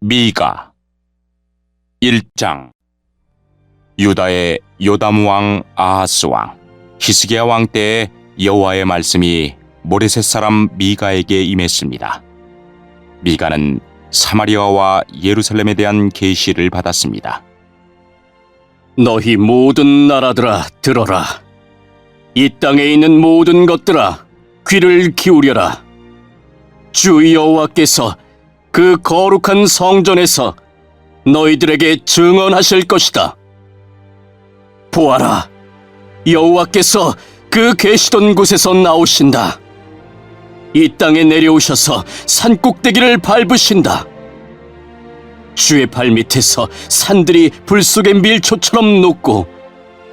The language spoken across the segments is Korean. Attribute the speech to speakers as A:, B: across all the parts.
A: 미가 1장 유다의 요담 왕 아하스 왕 히스기야 왕 때에 여호와의 말씀이 모레셋 사람 미가에게 임했습니다. 미가는 사마리아와 예루살렘에 대한 계시를 받았습니다.
B: 너희 모든 나라들아 들어라. 이 땅에 있는 모든 것들아 귀를 기울여라. 주 여호와께서 그 거룩한 성전에서 너희들에게 증언하실 것이다. 보아라, 여호와께서 그 계시던 곳에서 나오신다. 이 땅에 내려오셔서 산 꼭대기를 밟으신다. 주의 발 밑에서 산들이 불 속의 밀초처럼 녹고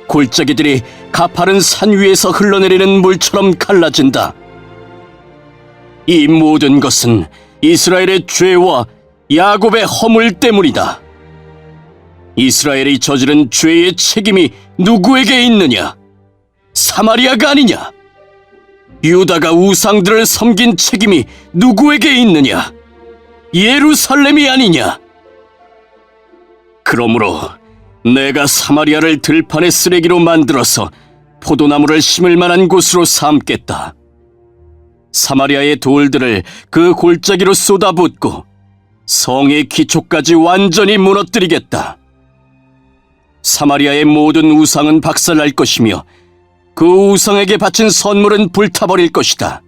B: 골짜기들이 가파른 산 위에서 흘러내리는 물처럼 갈라진다. 이 모든 것은 이스라엘의 죄와 야곱의 허물 때문이다. 이스라엘이 저지른 죄의 책임이 누구에게 있느냐? 사마리아가 아니냐? 유다가 우상들을 섬긴 책임이 누구에게 있느냐? 예루살렘이 아니냐? 그러므로 내가 사마리아를 들판의 쓰레기로 만들어서 포도나무를 심을 만한 곳으로 삼겠다. 사마리아의 돌들을 그 골짜기로 쏟아붓고 성의 기초까지 완전히 무너뜨리겠다. 사마리아의 모든 우상은 박살날 것이며 그 우상에게 바친 선물은 불타버릴 것이다.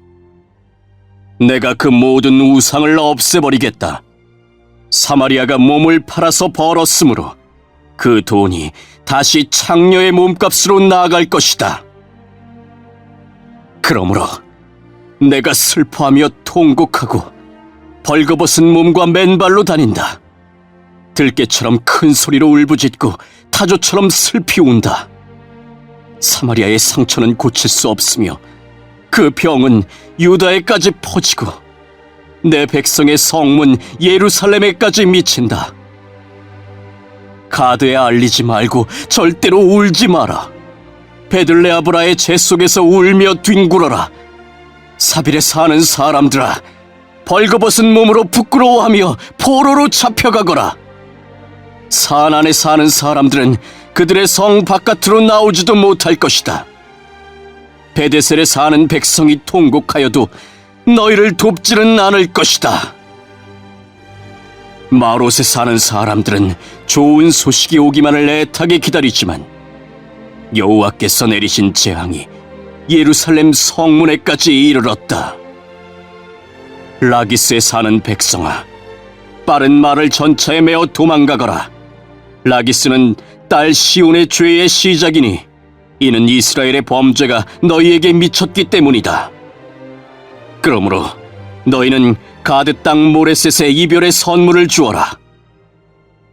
B: 내가 그 모든 우상을 없애버리겠다. 사마리아가 몸을 팔아서 벌었으므로 그 돈이 다시 창녀의 몸값으로 나아갈 것이다. 그러므로 내가 슬퍼하며 통곡하고 벌거벗은 몸과 맨발로 다닌다. 들깨처럼 큰 소리로 울부짖고 타조처럼 슬피 운다. 사마리아의 상처는 고칠 수 없으며 그 병은 유다에까지 퍼지고 내 백성의 성문 예루살렘에까지 미친다. 가드에 알리지 말고 절대로 울지 마라. 베들레아브라의 재 속에서 울며 뒹굴어라. 사빌에 사는 사람들아, 벌거벗은 몸으로 부끄러워하며 포로로 잡혀가거라. 산 안에 사는 사람들은 그들의 성 바깥으로 나오지도 못할 것이다. 베데셀에 사는 백성이 통곡하여도 너희를 돕지는 않을 것이다. 마롯에 사는 사람들은 좋은 소식이 오기만을 애타게 기다리지만 여호와께서 내리신 재앙이 예루살렘 성문에까지 이르렀다. 라기스에 사는 백성아, 빠른 말을 전차에 메어 도망가거라. 라기스는 딸 시온의 죄의 시작이니 이는 이스라엘의 범죄가 너희에게 미쳤기 때문이다. 그러므로 너희는 가드 땅 모레셋에 이별의 선물을 주어라.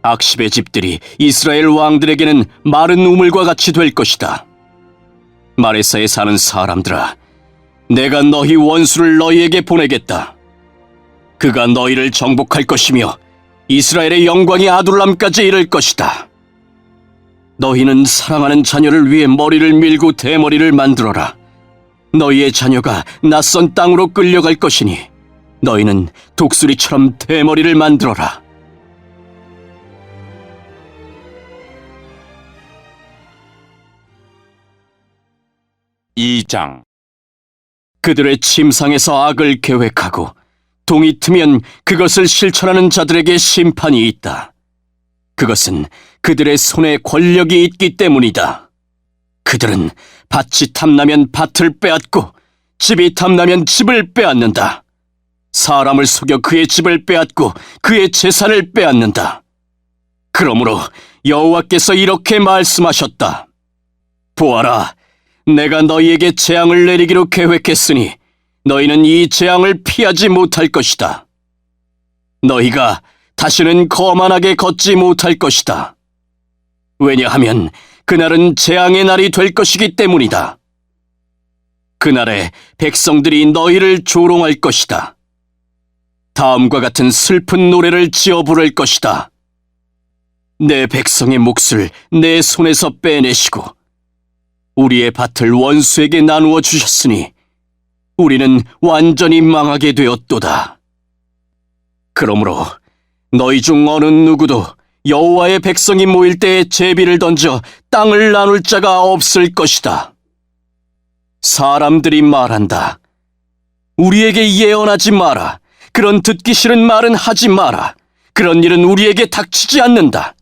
B: 악십의 집들이 이스라엘 왕들에게는 마른 우물과 같이 될 것이다. 마레사에 사는 사람들아, 내가 너희 원수를 너희에게 보내겠다. 그가 너희를 정복할 것이며 이스라엘의 영광이 아둘람까지 이를 것이다. 너희는 사랑하는 자녀를 위해 머리를 밀고 대머리를 만들어라. 너희의 자녀가 낯선 땅으로 끌려갈 것이니 너희는 독수리처럼 대머리를 만들어라.
A: 이장
B: 그들의 침상에서 악을 계획하고 동이 트면 그것을 실천하는 자들에게 심판이 있다. 그것은 그들의 손에 권력이 있기 때문이다. 그들은 밭이 탐나면 밭을 빼앗고 집이 탐나면 집을 빼앗는다. 사람을 속여 그의 집을 빼앗고 그의 재산을 빼앗는다. 그러므로 여호와께서 이렇게 말씀하셨다. 보아라, 내가 너희에게 재앙을 내리기로 계획했으니 너희는 이 재앙을 피하지 못할 것이다. 너희가 다시는 거만하게 걷지 못할 것이다. 왜냐하면 그날은 재앙의 날이 될 것이기 때문이다. 그날에 백성들이 너희를 조롱할 것이다. 다음과 같은 슬픈 노래를 지어 부를 것이다. 내 백성의 몫을 내 손에서 빼내시고 우리의 밭을 원수에게 나누어 주셨으니 우리는 완전히 망하게 되었도다. 그러므로 너희 중 어느 누구도 여호와의 백성이 모일 때에 제비를 던져 땅을 나눌 자가 없을 것이다. 사람들이 말한다. 우리에게 예언하지 마라. 그런 듣기 싫은 말은 하지 마라. 그런 일은 우리에게 닥치지 않는다.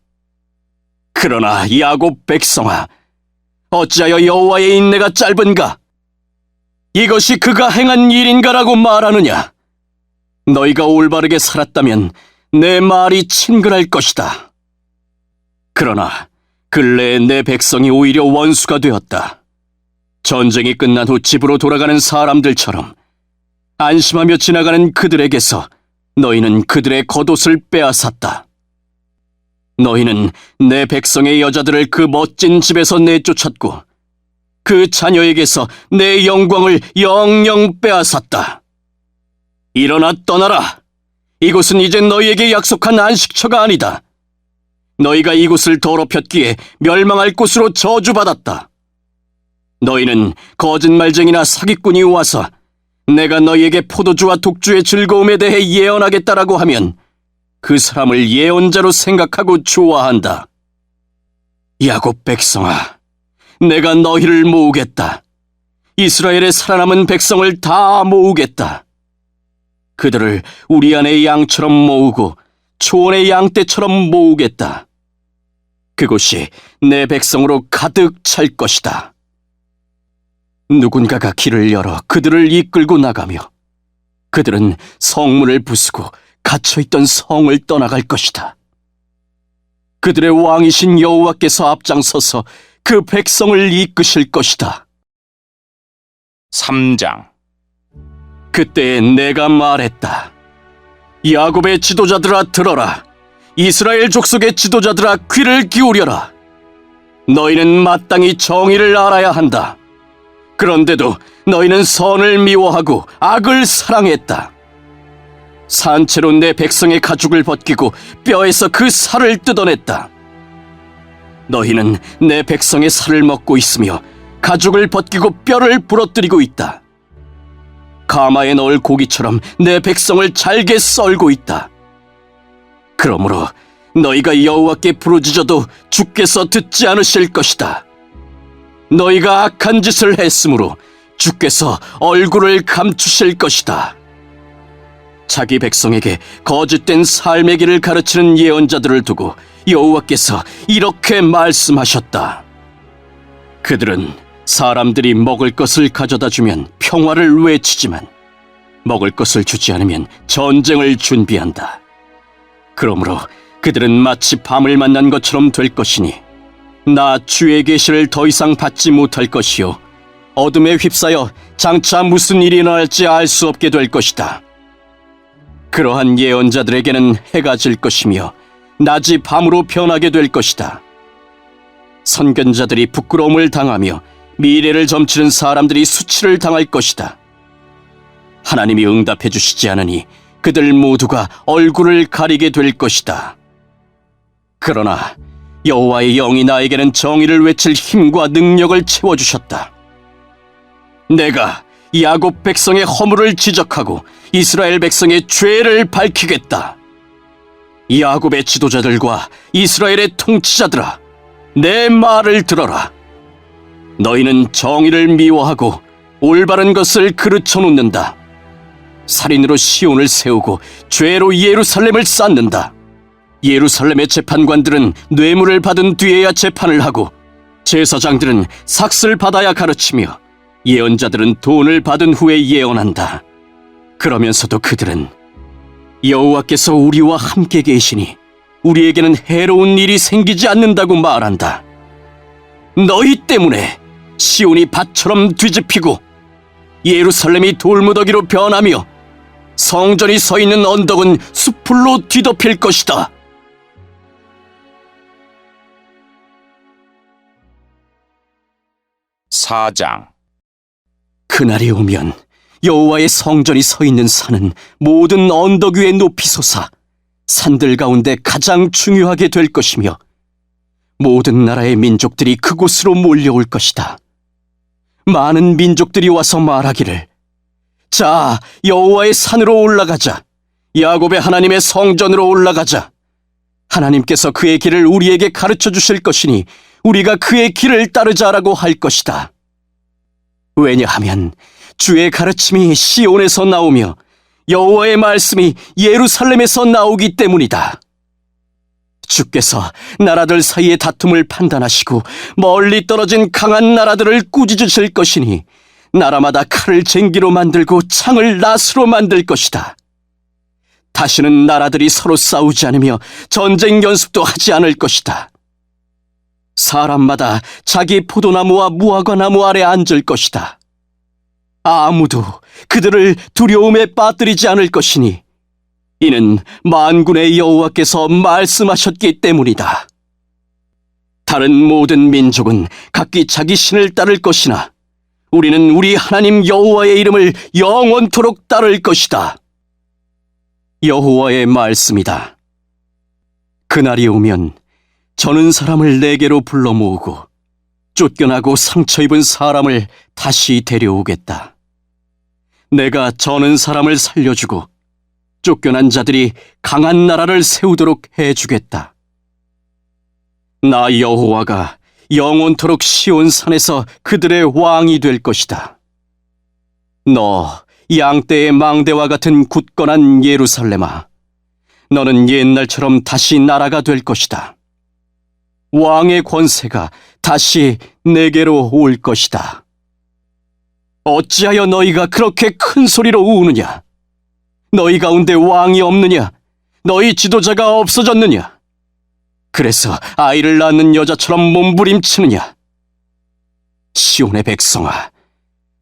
B: 그러나 야곱 백성아, 어찌하여 여호와의 인내가 짧은가? 이것이 그가 행한 일인가라고 말하느냐? 너희가 올바르게 살았다면 내 말이 친근할 것이다. 그러나 근래에 내 백성이 오히려 원수가 되었다. 전쟁이 끝난 후 집으로 돌아가는 사람들처럼 안심하며 지나가는 그들에게서 너희는 그들의 겉옷을 빼앗았다. 너희는 내 백성의 여자들을 그 멋진 집에서 내쫓았고 그 자녀에게서 내 영광을 영영 빼앗았다. 일어나 떠나라. 이곳은 이제 너희에게 약속한 안식처가 아니다. 너희가 이곳을 더럽혔기에 멸망할 곳으로 저주받았다. 너희는 거짓말쟁이나 사기꾼이 와서 내가 너희에게 포도주와 독주의 즐거움에 대해 예언하겠다라고 하면 그 사람을 예언자로 생각하고 좋아한다. 야곱 백성아, 내가 너희를 모으겠다. 이스라엘의 살아남은 백성을 다 모으겠다. 그들을 우리 안의 양처럼 모으고 초원의 양떼처럼 모으겠다. 그곳이 내 백성으로 가득 찰 것이다. 누군가가 길을 열어 그들을 이끌고 나가며 그들은 성문을 부수고 갇혀있던 성을 떠나갈 것이다. 그들의 왕이신 여호와께서 앞장서서 그 백성을 이끄실 것이다.
A: 3장
B: 그때 내가 말했다. 야곱의 지도자들아 들어라. 이스라엘 족속의 지도자들아 귀를 기울여라. 너희는 마땅히 정의를 알아야 한다. 그런데도 너희는 선을 미워하고 악을 사랑했다. 산채로 내 백성의 가죽을 벗기고 뼈에서 그 살을 뜯어냈다. 너희는 내 백성의 살을 먹고 있으며 가죽을 벗기고 뼈를 부러뜨리고 있다. 가마에 넣을 고기처럼 내 백성을 잘게 썰고 있다. 그러므로 너희가 여호와께 부르짖어도 주께서 듣지 않으실 것이다. 너희가 악한 짓을 했으므로 주께서 얼굴을 감추실 것이다. 자기 백성에게 거짓된 삶의 길을 가르치는 예언자들을 두고 여호와께서 이렇게 말씀하셨다. 그들은 사람들이 먹을 것을 가져다 주면 평화를 외치지만 먹을 것을 주지 않으면 전쟁을 준비한다. 그러므로 그들은 마치 밤을 만난 것처럼 될 것이니 나 주의 계시를 더 이상 받지 못할 것이요 어둠에 휩싸여 장차 무슨 일이 일어날지 알 수 없게 될 것이다. 그러한 예언자들에게는 해가 질 것이며 낮이 밤으로 변하게 될 것이다. 선견자들이 부끄러움을 당하며 미래를 점치는 사람들이 수치를 당할 것이다. 하나님이 응답해 주시지 않으니 그들 모두가 얼굴을 가리게 될 것이다. 그러나 여호와의 영이 나에게는 정의를 외칠 힘과 능력을 채워 주셨다. 내가 야곱 백성의 허물을 지적하고 이스라엘 백성의 죄를 밝히겠다. 야곱의 지도자들과 이스라엘의 통치자들아, 내 말을 들어라. 너희는 정의를 미워하고 올바른 것을 그르쳐 놓는다. 살인으로 시온을 세우고 죄로 예루살렘을 쌓는다. 예루살렘의 재판관들은 뇌물을 받은 뒤에야 재판을 하고 제사장들은 삭슬 받아야 가르치며 예언자들은 돈을 받은 후에 예언한다. 그러면서도 그들은 여호와께서 우리와 함께 계시니 우리에게는 해로운 일이 생기지 않는다고 말한다. 너희 때문에 시온이 밭처럼 뒤집히고 예루살렘이 돌무더기로 변하며 성전이 서 있는 언덕은 수풀로 뒤덮일 것이다.
A: 사장
B: 그날이 오면 여호와의 성전이 서 있는 산은 모든 언덕 위에 높이 솟아 산들 가운데 가장 중요하게 될 것이며 모든 나라의 민족들이 그곳으로 몰려올 것이다. 많은 민족들이 와서 말하기를 자 여호와의 산으로 올라가자 야곱의 하나님의 성전으로 올라가자. 하나님께서 그의 길을 우리에게 가르쳐 주실 것이니 우리가 그의 길을 따르자라고 할 것이다. 왜냐하면 주의 가르침이 시온에서 나오며 여호와의 말씀이 예루살렘에서 나오기 때문이다. 주께서 나라들 사이의 다툼을 판단하시고 멀리 떨어진 강한 나라들을 꾸짖으실 것이니 나라마다 칼을 쟁기로 만들고 창을 낫으로 만들 것이다. 다시는 나라들이 서로 싸우지 않으며 전쟁 연습도 하지 않을 것이다. 사람마다 자기 포도나무와 무화과나무 아래 앉을 것이다. 아무도 그들을 두려움에 빠뜨리지 않을 것이니 이는 만군의 여호와께서 말씀하셨기 때문이다. 다른 모든 민족은 각기 자기 신을 따를 것이나 우리는 우리 하나님 여호와의 이름을 영원토록 따를 것이다. 여호와의 말씀이다. 그날이 오면 저는 사람을 내게로 불러 모으고 쫓겨나고 상처 입은 사람을 다시 데려오겠다. 내가 저는 사람을 살려주고 쫓겨난 자들이 강한 나라를 세우도록 해주겠다. 나 여호와가 영원토록 시온 산에서 그들의 왕이 될 것이다. 너 양떼의 망대와 같은 굳건한 예루살렘아, 너는 옛날처럼 다시 나라가 될 것이다. 왕의 권세가 다시 내게로 올 것이다. 어찌하여 너희가 그렇게 큰 소리로 우느냐? 너희 가운데 왕이 없느냐? 너희 지도자가 없어졌느냐? 그래서 아이를 낳는 여자처럼 몸부림치느냐? 시온의 백성아,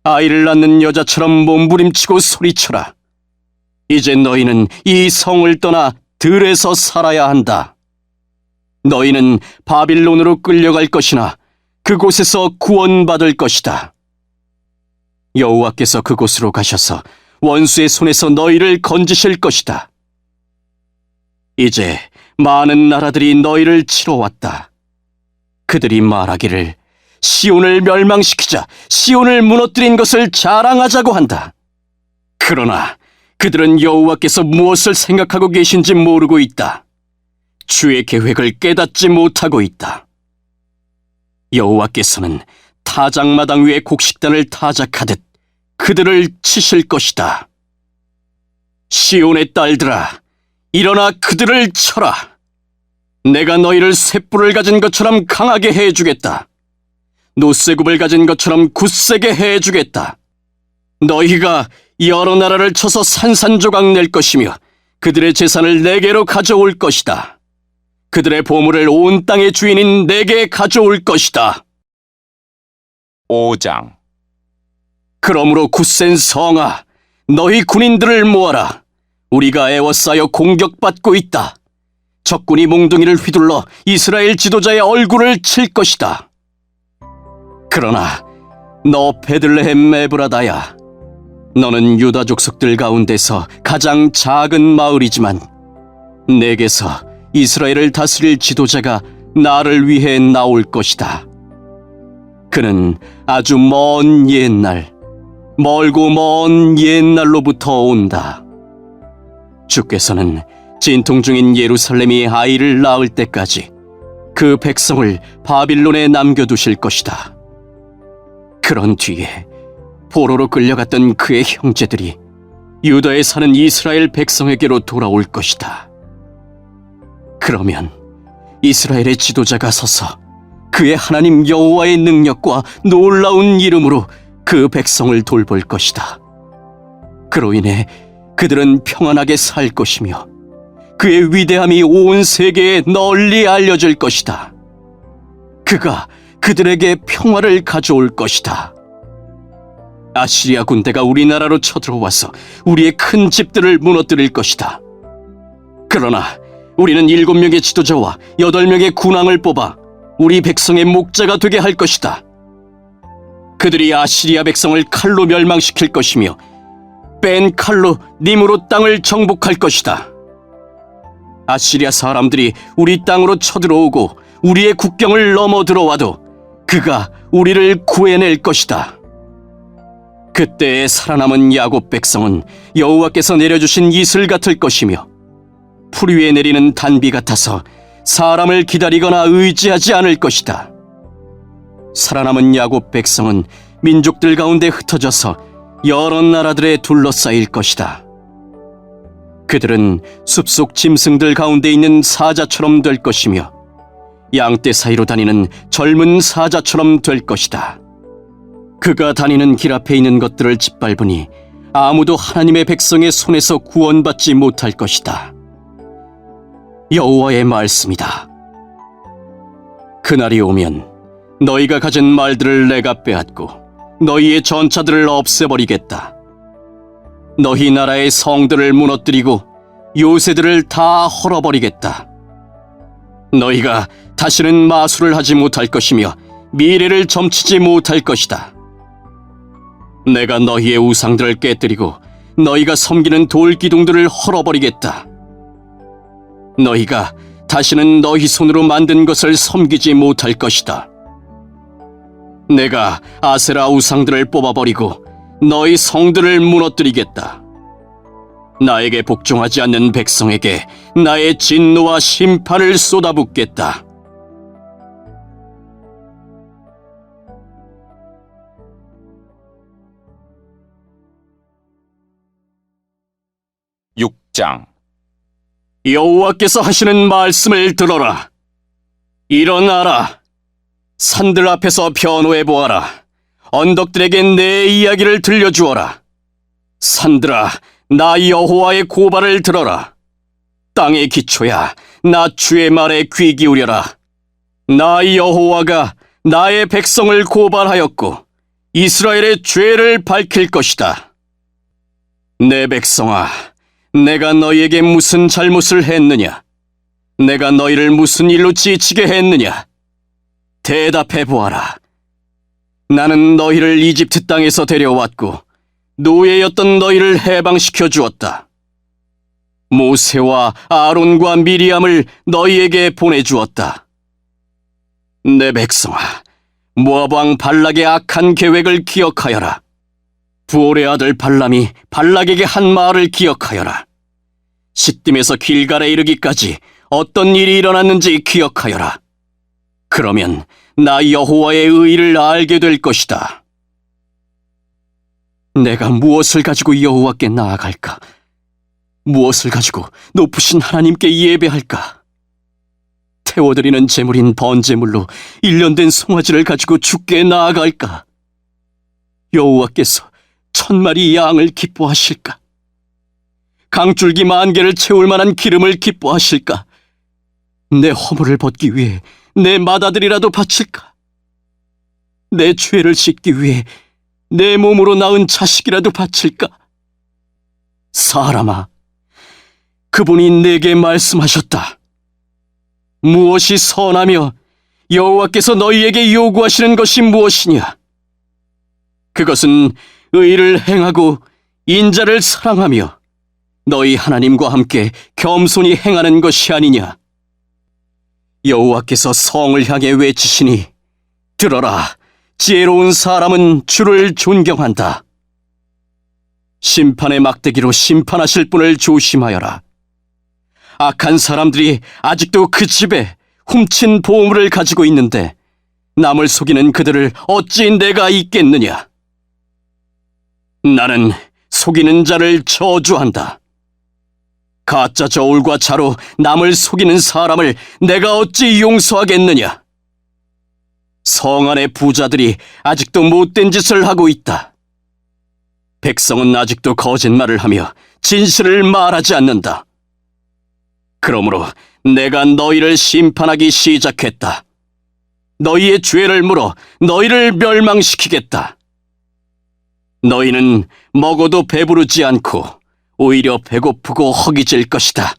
B: 아이를 낳는 여자처럼 몸부림치고 소리쳐라. 이제 너희는 이 성을 떠나 들에서 살아야 한다. 너희는 바빌론으로 끌려갈 것이나 그곳에서 구원받을 것이다. 여호와께서 그곳으로 가셔서 원수의 손에서 너희를 건지실 것이다. 이제 많은 나라들이 너희를 치러 왔다. 그들이 말하기를 시온을 멸망시키자 시온을 무너뜨린 것을 자랑하자고 한다. 그러나 그들은 여호와께서 무엇을 생각하고 계신지 모르고 있다. 주의 계획을 깨닫지 못하고 있다. 여호와께서는 타작마당 위에 곡식단을 타작하듯 그들을 치실 것이다. 시온의 딸들아, 일어나 그들을 쳐라. 내가 너희를 쇠뿔을 가진 것처럼 강하게 해주겠다. 노쇠굽을 가진 것처럼 굳세게 해주겠다. 너희가 여러 나라를 쳐서 산산조각 낼 것이며 그들의 재산을 내게로 가져올 것이다. 그들의 보물을 온 땅의 주인인 내게 가져올 것이다.
A: 5장
B: 그러므로 굳센 성아, 너희 군인들을 모아라. 우리가 애워싸여 공격받고 있다. 적군이 몽둥이를 휘둘러 이스라엘 지도자의 얼굴을 칠 것이다. 그러나 너 베들레헴 메브라다야, 너는 유다 족속들 가운데서 가장 작은 마을이지만 내게서 이스라엘을 다스릴 지도자가 나를 위해 나올 것이다. 그는 아주 먼 옛날, 멀고 먼 옛날로부터 온다. 주께서는 진통 중인 예루살렘이 아이를 낳을 때까지 그 백성을 바빌론에 남겨두실 것이다. 그런 뒤에 포로로 끌려갔던 그의 형제들이 유다에 사는 이스라엘 백성에게로 돌아올 것이다. 그러면 이스라엘의 지도자가 서서 그의 하나님 여호와의 능력과 놀라운 이름으로 그 백성을 돌볼 것이다. 그로 인해 그들은 평안하게 살 것이며 그의 위대함이 온 세계에 널리 알려질 것이다. 그가 그들에게 평화를 가져올 것이다. 아시리아 군대가 우리나라로 쳐들어와서 우리의 큰 집들을 무너뜨릴 것이다. 그러나 우리는 일곱 명의 지도자와 여덟 명의 군왕을 뽑아 우리 백성의 목자가 되게 할 것이다. 그들이 아시리아 백성을 칼로 멸망시킬 것이며 뺀 칼로 님으로 땅을 정복할 것이다. 아시리아 사람들이 우리 땅으로 쳐들어오고 우리의 국경을 넘어 들어와도 그가 우리를 구해낼 것이다. 그때의 살아남은 야곱 백성은 여호와께서 내려주신 이슬 같을 것이며 풀 위에 내리는 단비 같아서 사람을 기다리거나 의지하지 않을 것이다. 살아남은 야곱 백성은 민족들 가운데 흩어져서 여러 나라들에 둘러싸일 것이다. 그들은 숲속 짐승들 가운데 있는 사자처럼 될 것이며 양떼 사이로 다니는 젊은 사자처럼 될 것이다. 그가 다니는 길 앞에 있는 것들을 짓밟으니 아무도 하나님의 백성의 손에서 구원받지 못할 것이다. 여호와의 말씀이다. 그날이 오면 너희가 가진 말들을 내가 빼앗고 너희의 전차들을 없애버리겠다. 너희 나라의 성들을 무너뜨리고 요새들을 다 헐어버리겠다. 너희가 다시는 마술을 하지 못할 것이며 미래를 점치지 못할 것이다. 내가 너희의 우상들을 깨뜨리고 너희가 섬기는 돌기둥들을 헐어버리겠다. 너희가 다시는 너희 손으로 만든 것을 섬기지 못할 것이다. 내가 아세라 우상들을 뽑아버리고 너희 성들을 무너뜨리겠다. 나에게 복종하지 않는 백성에게 나의 진노와 심판을 쏟아붓겠다.
A: 육장
B: 여호와께서 하시는 말씀을 들어라. 일어나라. 산들 앞에서 변호해 보아라. 언덕들에게 내 이야기를 들려주어라. 산들아, 나 여호와의 고발을 들어라. 땅의 기초야, 나 주의 말에 귀 기울여라. 나 여호와가 나의 백성을 고발하였고 이스라엘의 죄를 밝힐 것이다. 내 백성아, 내가 너희에게 무슨 잘못을 했느냐? 내가 너희를 무슨 일로 지치게 했느냐? 대답해 보아라. 나는 너희를 이집트 땅에서 데려왔고 노예였던 너희를 해방시켜 주었다. 모세와 아론과 미리암을 너희에게 보내주었다. 내 백성아, 모압 왕 발락의 악한 계획을 기억하여라. 부올의 아들 발람이 발락에게 한 말을 기억하여라. 시딤에서 길갈에 이르기까지 어떤 일이 일어났는지 기억하여라. 그러면 나 여호와의 의를 알게 될 것이다. 내가 무엇을 가지고 여호와께 나아갈까? 무엇을 가지고 높으신 하나님께 예배할까? 태워드리는 제물인 번제물로 일련된 송아지를 가지고 주께 나아갈까? 여호와께서 천 마리 양을 기뻐하실까? 강줄기 만 개를 채울 만한 기름을 기뻐하실까? 내 허물을 벗기 위해 내 맏아들이라도 바칠까? 내 죄를 씻기 위해 내 몸으로 낳은 자식이라도 바칠까? 사람아, 그분이 내게 말씀하셨다. 무엇이 선하며 여호와께서 너희에게 요구하시는 것이 무엇이냐? 그것은 의를 행하고 인자를 사랑하며 너희 하나님과 함께 겸손히 행하는 것이 아니냐? 여호와께서 성을 향해 외치시니 들어라 지혜로운 사람은 주를 존경한다. 심판의 막대기로 심판하실 분을 조심하여라. 악한 사람들이 아직도 그 집에 훔친 보물을 가지고 있는데 남을 속이는 그들을 어찌 내가 있겠느냐? 나는 속이는 자를 저주한다. 가짜 저울과 자로 남을 속이는 사람을 내가 어찌 용서하겠느냐? 성 안의 부자들이 아직도 못된 짓을 하고 있다. 백성은 아직도 거짓말을 하며 진실을 말하지 않는다. 그러므로 내가 너희를 심판하기 시작했다. 너희의 죄를 물어 너희를 멸망시키겠다. 너희는 먹어도 배부르지 않고 오히려 배고프고 허기질 것이다.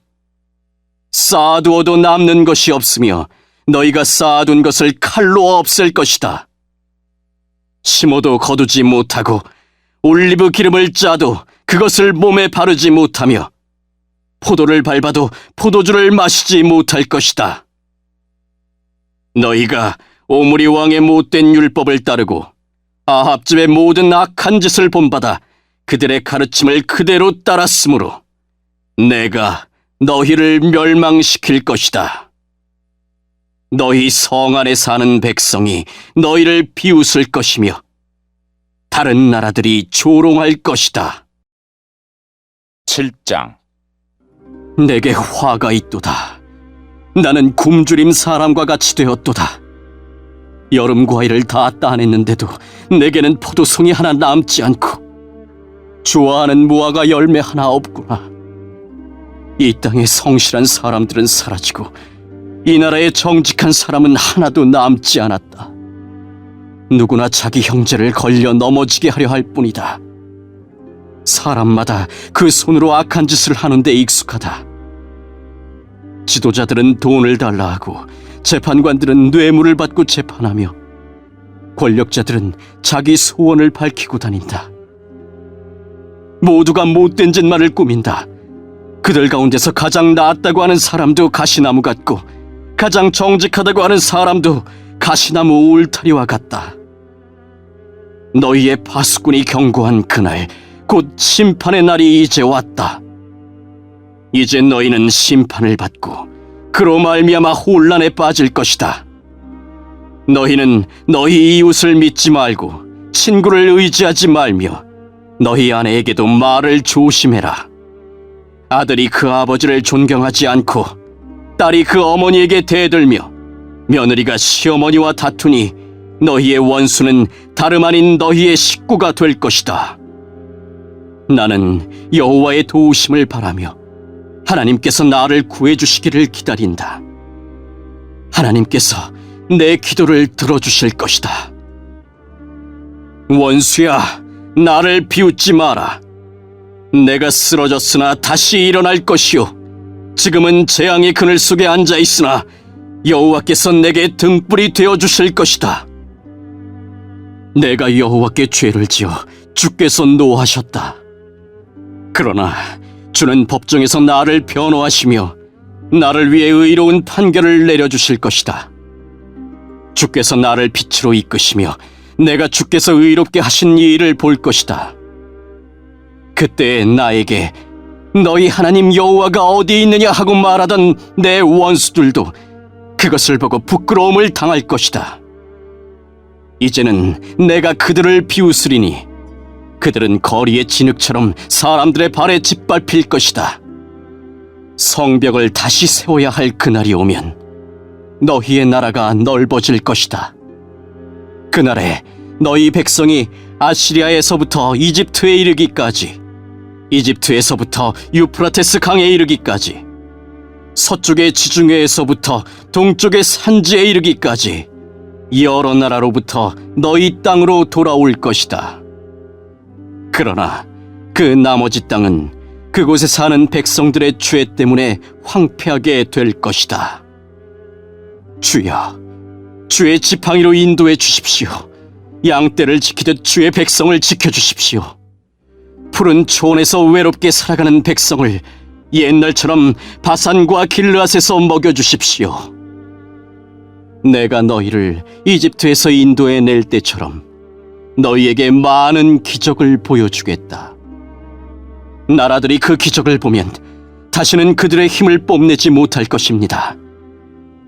B: 쌓아두어도 남는 것이 없으며 너희가 쌓아둔 것을 칼로 없앨 것이다. 심어도 거두지 못하고 올리브 기름을 짜도 그것을 몸에 바르지 못하며 포도를 밟아도 포도주를 마시지 못할 것이다. 너희가 오므리 왕의 못된 율법을 따르고 아합집의 모든 악한 짓을 본받아 그들의 가르침을 그대로 따랐으므로 내가 너희를 멸망시킬 것이다. 너희 성 안에 사는 백성이 너희를 비웃을 것이며 다른 나라들이 조롱할 것이다.
A: 7장
B: 내게 화가 있도다. 나는 굶주림 사람과 같이 되었도다. 여름 과일을 다 따냈는데도 내게는 포도송이 하나 남지 않고 좋아하는 무화과 열매 하나 없구나. 이 땅의 성실한 사람들은 사라지고 이 나라의 정직한 사람은 하나도 남지 않았다. 누구나 자기 형제를 걸려 넘어지게 하려 할 뿐이다. 사람마다 그 손으로 악한 짓을 하는데 익숙하다. 지도자들은 돈을 달라 하고 재판관들은 뇌물을 받고 재판하며 권력자들은 자기 소원을 밝히고 다닌다. 모두가 못된 짓만을 꾸민다. 그들 가운데서 가장 나았다고 하는 사람도 가시나무 같고 가장 정직하다고 하는 사람도 가시나무 울타리와 같다. 너희의 파수꾼이 경고한 그날 곧 심판의 날이 이제 왔다. 이제 너희는 심판을 받고 그로 말미암아 혼란에 빠질 것이다. 너희는 너희 이웃을 믿지 말고 친구를 의지하지 말며 너희 아내에게도 말을 조심해라. 아들이 그 아버지를 존경하지 않고 딸이 그 어머니에게 대들며 며느리가 시어머니와 다투니 너희의 원수는 다름 아닌 너희의 식구가 될 것이다. 나는 여호와의 도우심을 바라며 하나님께서 나를 구해주시기를 기다린다. 하나님께서 내 기도를 들어주실 것이다. 원수야, 나를 비웃지 마라. 내가 쓰러졌으나 다시 일어날 것이요. 지금은 재앙의 그늘 속에 앉아 있으나 여호와께서 내게 등불이 되어 주실 것이다. 내가 여호와께 죄를 지어 주께서 노하셨다. 그러나 주는 법정에서 나를 변호하시며 나를 위해 의로운 판결을 내려주실 것이다. 주께서 나를 빛으로 이끄시며 내가 주께서 의롭게 하신 이 일을 볼 것이다. 그때 나에게 너희 하나님 여호와가 어디 있느냐 하고 말하던 내 원수들도 그것을 보고 부끄러움을 당할 것이다. 이제는 내가 그들을 비웃으리니 그들은 거리의 진흙처럼 사람들의 발에 짓밟힐 것이다. 성벽을 다시 세워야 할 그날이 오면 너희의 나라가 넓어질 것이다. 그날에 너희 백성이 아시리아에서부터 이집트에 이르기까지, 이집트에서부터 유프라테스 강에 이르기까지, 서쪽의 지중해에서부터 동쪽의 산지에 이르기까지 여러 나라로부터 너희 땅으로 돌아올 것이다. 그러나 그 나머지 땅은 그곳에 사는 백성들의 죄 때문에 황폐하게 될 것이다. 주여, 주의 지팡이로 인도해 주십시오. 양떼를 지키듯 주의 백성을 지켜주십시오. 푸른 초원에서 외롭게 살아가는 백성을 옛날처럼 바산과 길르앗에서 먹여주십시오. 내가 너희를 이집트에서 인도해 낼 때처럼 너희에게 많은 기적을 보여주겠다. 나라들이 그 기적을 보면 다시는 그들의 힘을 뽐내지 못할 것입니다.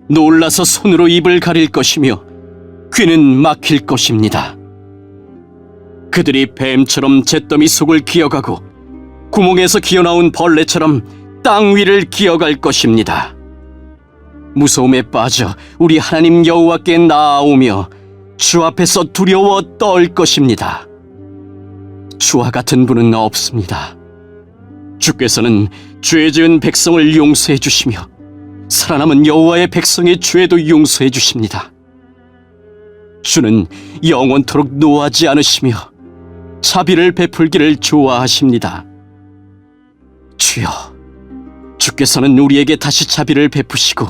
B: 놀라서 손으로 입을 가릴 것이며 귀는 막힐 것입니다. 그들이 뱀처럼 잿더미 속을 기어가고 구멍에서 기어나온 벌레처럼 땅 위를 기어갈 것입니다. 무서움에 빠져 우리 하나님 여호와께 나아오며 주 앞에서 두려워 떨 것입니다. 주와 같은 분은 없습니다. 주께서는 죄 지은 백성을 용서해 주시며 살아남은 여호와의 백성의 죄도 용서해 주십니다. 주는 영원토록 노하지 않으시며 자비를 베풀기를 좋아하십니다. 주여, 주께서는 우리에게 다시 자비를 베푸시고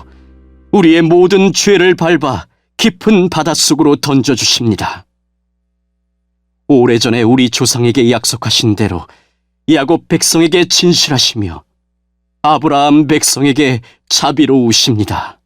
B: 우리의 모든 죄를 밟아 깊은 바닷속으로 던져주십니다. 오래전에 우리 조상에게 약속하신 대로 야곱 백성에게 진실하시며 아브라함 백성에게 자비로우십니다.